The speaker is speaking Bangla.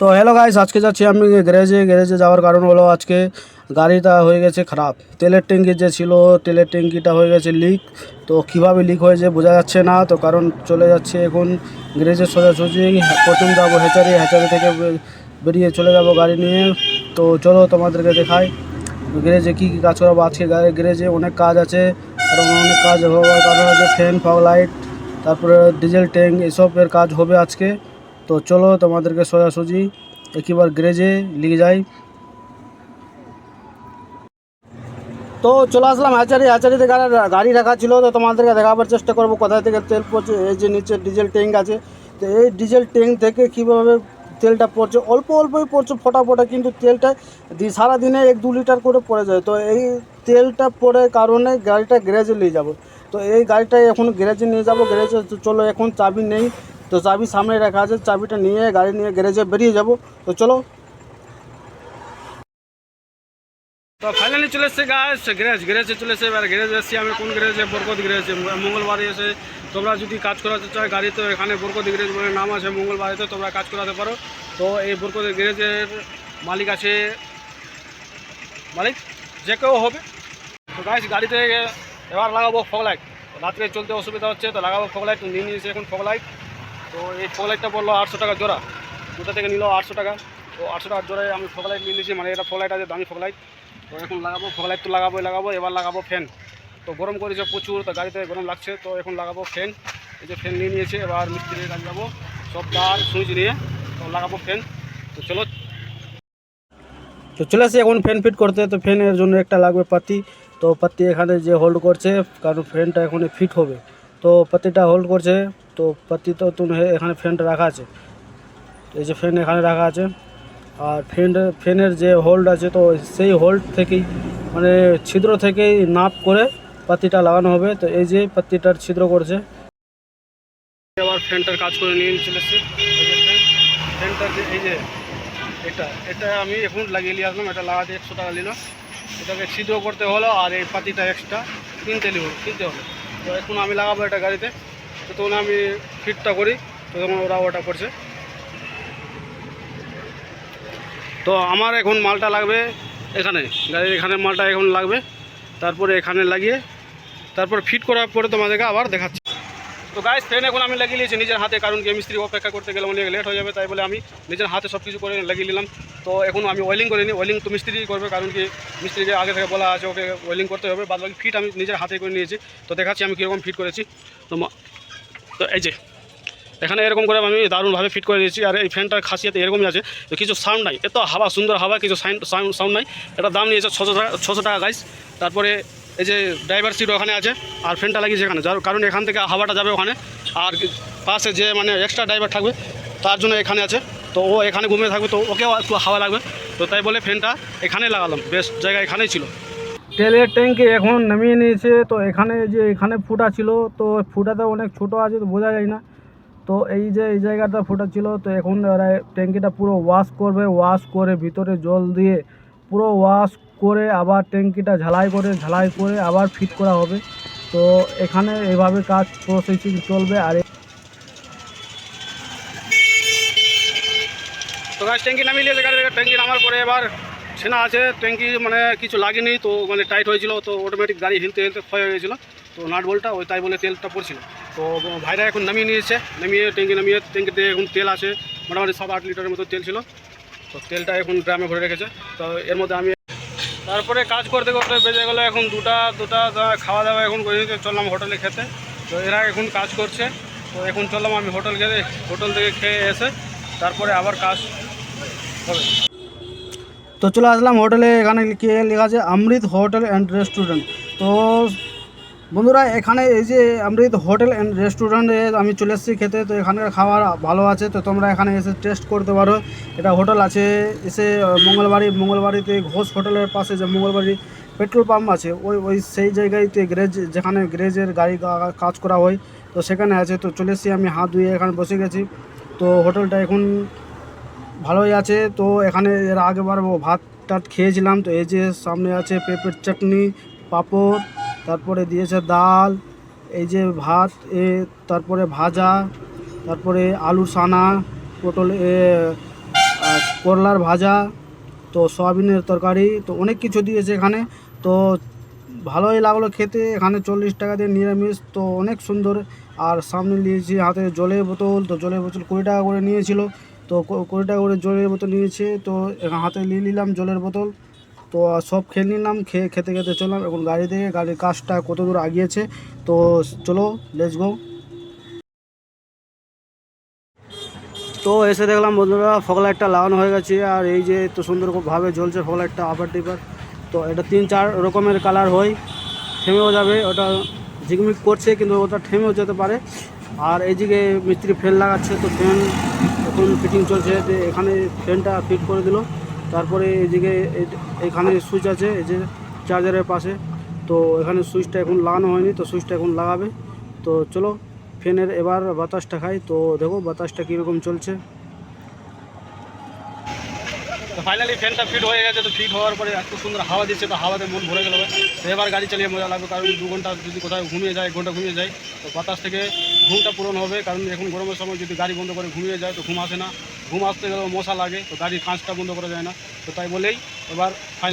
তো হ্যালো গাইস আজকে যাচ্ছি আমি গ্যারেজে গ্যারেজে যাওয়ার কারণ হলো আজকে গাড়িটা হয়ে গেছে খারাপ। তেলের ট্যাঙ্কি যে ছিল, তেলের ট্যাঙ্কিটা হয়ে গেছে লিক তো কীভাবে লিক হয়েছে বোঝা যাচ্ছে না। তো কারণ চলে যাচ্ছে এখন গ্যারেজে সোজাসুজি। প্রথম যাব হ্যাচারি হ্যাচারি থেকে বেরিয়ে চলে যাব গাড়ি নিয়ে। তো চলো তোমাদেরকে দেখাই। গ্যারেজে কী কী কাজ করাবো? আজকে গ্যারেজে অনেক কাজ আছে। কারণ অনেক কাজ হওয়ার কারণ হচ্ছে ফ্যান ফগ লাইট তারপরে ডিজেল ট্যাঙ্ক এসবের কাজ হবে আজকে। তো চলো তোমাদেরকে সোজাসুজি একবার গ্যারেজে লিখে যাই। তো চলে আসলাম হ্যাচারি হ্যাচারিতে গাড়ি রাখা ছিল, তো তোমাদেরকে দেখাবার চেষ্টা করব কোথা থেকে তেল পড়ছে এই যে নিচে ডিজেল ট্যাঙ্ক আছে। তো এই ডিজেল ট্যাঙ্ক থেকে কীভাবে তেলটা পড়ছে অল্প অল্পই পড়ছে ফোটা ফোটা কিন্তু তেলটা সারাদিনে এক দু লিটার করে পড়ে যায়। তো এই তেলটা পড়ে কারণে গাড়িটা গ্যারেজে নিয়ে যাব। তো এই গাড়িটা এখন গ্যারেজে নিয়ে যাব গ্যারেজে চলো, এখন চাবি নেই। তো চাবি সামনে রাখা আছে, চাবিটা নিয়ে, গাড়ি নিয়ে গ্যারেজে বেরিয়ে যাব। তো চলো। তো ফাইনালি চলে এসছে গাছ গ্যারেজ, গ্যারেজে চলে এসে এবার গ্যারেজ এসেছি আমি কোন গ্যারেজে? বরকত গ্যারেজে। মঙ্গলবারে এসে তোমরা যদি কাজ করাতে চাও, গাড়ি তো এখানে বরকত গ্যারেজ বলে নাম আছে মঙ্গলবারেতে তোমরা কাজ করাতে পারো। তো এই বরকত গ্যারেজের মালিক আছে, মালিক, যে কেউ হবে। তো গাছ গাড়িতে এবার লাগাবো ফগ লাইট রাত্রে চলতে অসুবিধা হচ্ছে, তো লাগাবো ফগ লাইট নিয়ে নিয়েছে এখন ফগ লাইট তো এই ফগ লাইটটা বলল আটশো টাকা জোড়া। দুটা থেকে নিল আটশো টাকা। তো আটশো টাকার জোড়ায় আমি ফগ লাইট নিয়ে নিয়েছি মানে এটা ফগ লাইট আছে, দামি ফগ লাইট তো এখন লাগাবো, ফগ লাইট তো লাগাবোই, লাগাবো, এবার লাগাবো ফ্যান তো গরম করেছে প্রচুর, তো গাড়িতে গরম লাগছে, তো এখন লাগাবো ফ্যান এই যে ফ্যান নিয়ে নিয়েছে, এবার মিস্ত্রির কাছে যাব, সব তার সুইচ নিয়ে, তো লাগাবো ফ্যান তো চলো। তো চলে আসি এখন ফ্যান ফিট করতে, তো ফ্যানের জন্য একটা লাগবে পাতি। তো পাতি এখানে যে হোল্ড করছে, কারণ ফ্যানটা এখানে ফিট হবে। তো পাতিটা হোল্ড করছে তো পাতি তো তুমি এখানে ফ্যানটা রাখা আছে। এই যে ফ্যান এখানে রাখা আছে। আর ফ্যান, ফ্যানের যে হোল্ড আছে, তো সেই হোল্ড থেকেই মানে ছিদ্র থেকেই নাপ করে পাতিটা লাগানো হবে। তো এই যে পাতিটার ছিদ্র করছে। আবার ফ্যানটার কাজ করে নিয়ে চলে এসেছি। ফ্যানটার যে, এই যে, এটা এটা আমি এখন লাগিয়ে নিয়ে আসলাম। এটা লাগাতে একশো টাকা নিল এটাকে ছিদ্র করতে হলো আর এই পাতিটা এক্সট্রা কিনতে নিব কিনতে হলো। তো এখন আমি লাগাবো এটা গাড়িতে। তো তখন আমি ফিটটা করি, তো তখন ওরা ওটা করছে। তো আমার এখন মালটা লাগবে এখানে, গাড়ির এখানে মালটা এখন লাগবে, তারপরে এখানে লাগিয়ে, তারপর ফিট করার পরে তোমাদেরকে আবার দেখাচ্ছি। তো গাইস ফ্যান এখন আমি লাগিয়ে নিয়েছি নিজের হাতে, কারণ কি মিস্ত্রি অপেক্ষা করতে গেলে অনেক লেট হয়ে যাবে, তাই বলে আমি নিজের হাতে সব কিছু করে লাগিয়ে নিলাম। তো এখন আমি ওয়েলিং করিনি ওয়েলিং তো মিস্ত্রি করবে, কারণ কি মিস্ত্রিকে আগে থেকে বলা আছে, ওকে ওয়েলিং করতে হবে বাদ বাকি ফিট আমি নিজের হাতে করে নিয়েছি। তো দেখাচ্ছি আমি কীরকম ফিট করেছি। তো তো এই যে, এখানে এরকম করে আমি দারুণভাবে ফিট করে দিয়েছি আর এই ফ্যানটার খাসিয়াতে এরকমই আছে। তো কিছু সাউন্ড নাই। এত হাওয়া, সুন্দর হাওয়া, কিছু সাউন্ড সাউন্ড নাই। এটা দাম নিয়েছে ছশো টাকা ছশো টাকা গাইস তারপরে এই যে ড্রাইভার সিট ওখানে আছে। আর ফ্যানটা লাগিয়েছে এখানে। যার কারণ এখান থেকে হাওয়াটা যাবে ওখানে। আর পাশে যে মানে এক্সট্রা ড্রাইভার থাকবে, তার জন্য এখানে আছে। তো ও এখানে ঘুমিয়ে থাকবে, তো ওকেও একটু হাওয়া লাগবে। তো তাই বলে ফ্যানটা এখানে লাগালাম। বেস্ট জায়গা এখানেই ছিল। তেলের ট্যাঙ্কি এখন নামিয়ে নিয়েছে, তো এখানে যে এখানে ফুটা ছিল, তো ফুটাতে অনেক ছোট আছে, তো বোঝা যায় না। তো এই যে, এই জায়গাটা ফুটা ছিল, তো এখন ওরা ট্যাঙ্কিটা পুরো ওয়াশ করবে, ওয়াশ করে ভিতরে জল দিয়ে পুরো ওয়াশ করে আবার ট্যাঙ্কিটা ঝালাই করে ঝালাই করে আবার ফিট করা হবে। তো এখানে এভাবে কাজ প্রসেসিং চলবে, আর তো গাছ ট্যাঙ্কি নামিয়ে ট্যাঙ্কি নামার পরে এবার সেনা আছে, ট্যাঙ্কি মানে কিছু লাগেনি, তো মানে টাইট হয়েছিল, তো অটোমেটিক গাড়ি হিলতে হিলতে ক্ষয় হয়ে গেছিল। তো নাট বলটা, ওই তাই বলে তেলটা পড়ছিল। তো ভাইরা এখন নামিয়ে নিয়েছে, নামিয়ে ট্যাঙ্কি নামিয়ে ট্যাঙ্কিতে এখন তেল আছে, মোটামুটি সাত আট লিটারের মতো তেল ছিল। তো তেলটা এখন ড্রামে ভরে রেখেছে। তো এর মধ্যে আমি তারপরে কাজ করতে করতে বেজে গেলো এখন দুটা দুটা খাওয়া দাওয়া এখন করে চললাম হোটেলে খেতে। তো এরা এখন কাজ করছে, তো এখন চললাম আমি হোটেল গেলে, হোটেল থেকে খেয়ে এসে তারপরে আবার কাজ হবে। তো চলে আসলাম হোটেলে, এখানে কি লেখা আছে? Amrit hotel and restaurant. তো বন্ধুরা, এখানে এই যে অমৃত হোটেল অ্যান্ড রেস্টুরেন্টে আমি চলে এসেছি খেতে। তো এখানের খাবার ভালো আছে, তো তোমরা এখানে এসে টেস্ট করতে পারো। এটা হোটেল আছে, এসে মঙ্গলবাড়ি, মঙ্গলবাড়িতে ঘোষ হোটেলের পাশে যে মঙ্গলবাড়ি পেট্রোল পাম্প আছে, ওই ওই সেই জায়গায়তে গ্যারেজ যেখানে গ্যারেজের গাড়ি কাজ করা হয়, তো সেখানে আছে। তো চলে এসেছি আমি, হাত ধুয়ে এখানে বসে গেছি। তো হোটেলটা এখন ভালোই আছে। তো এখানে এর আগেবার ভাত টাত খেয়েছিলাম। তো এই যে সামনে আছে পেঁপের চাটনি, পাঁপড়, তারপরে দিয়েছে ডাল, এই যে ভাত, এ তারপরে ভাজা, তারপরে আলু সানা, পটল, এ করলার ভাজা, তো সয়াবিনের তরকারি, তো অনেক কিছু দিয়েছে এখানে। তো ভালোই লাগল খেতে। এখানে চল্লিশ টাকা দিয়ে নিরামিষ, তো অনেক সুন্দর। আর সামনে নিয়েছি হাতে জলের বোতল, তো জলের বোতল কুড়ি টাকা করে নিয়েছিল। তো কুড়ি টাকা করে জলের বোতল নিয়েছে, তো এখানে হাতে নিয়ে নিলাম জলের বোতল। তো সব খেয়ে নিলাম, খেয়ে খেতে খেতে চললাম, এখন গাড়ি থেকে গাড়ির কাজটা কত দূর আগিয়েছে, তো চলো লেটস গো তো এসে দেখলাম বন্ধুরা ফগলাইটটা লাগানো হয়ে গেছে, আর এই যে তো সুন্দর সুন্দরভাবে জ্বলছে ফগলাইটটা আবার টিপার তো এটা তিন চার রকমের কালার হয়, থেমেও যাবে, ওটা ঝিকমিক করছে, কিন্তু ওটা থেমেও যেতে পারে। আর এইদিকে মিস্ত্রি ফ্যান লাগাচ্ছে, তো ফ্যান এখন ফিটিং চলছে যে এখানে ফ্যানটা ফিট করে দিল। তারপরে এইদিকে এই- এখানে সুইচ আছে, এই যে চার্জারের পাশে। তো এখানে সুইচটা এখন লাগানো হয়নি, তো সুইচটা এখন লাগাবে। তো চলো, ফ্যানের এবার বাতাসটা খাই। তো দেখো বাতাসটা কীরকম চলছে। তো ফাইনালি ফ্যানটা ফিট হয়ে গেছে, তো ফিট হওয়ার পরে এত সুন্দর হাওয়া দিচ্ছে, তো হাওয়াতে মন ভরে গেল তো এবার গাড়ি চালিয়ে মজা লাগবে, কারণ দু ঘণ্টা যদি কোথাও ঘুমিয়ে যায়, এক ঘণ্টা ঘুমিয়ে যায়, তো বাতাস থেকে ঘুমটা পূরণ হবে। কারণ এখন গরমের সময় যদি গাড়ি বন্ধ করে ঘুমিয়ে যায়, তো ঘুম আসে না। ঘুম আসতে গেলেও মশা লাগে, তো গাড়ির কাঁচটা বন্ধ করা যায় না। তো তাই বলেই এবার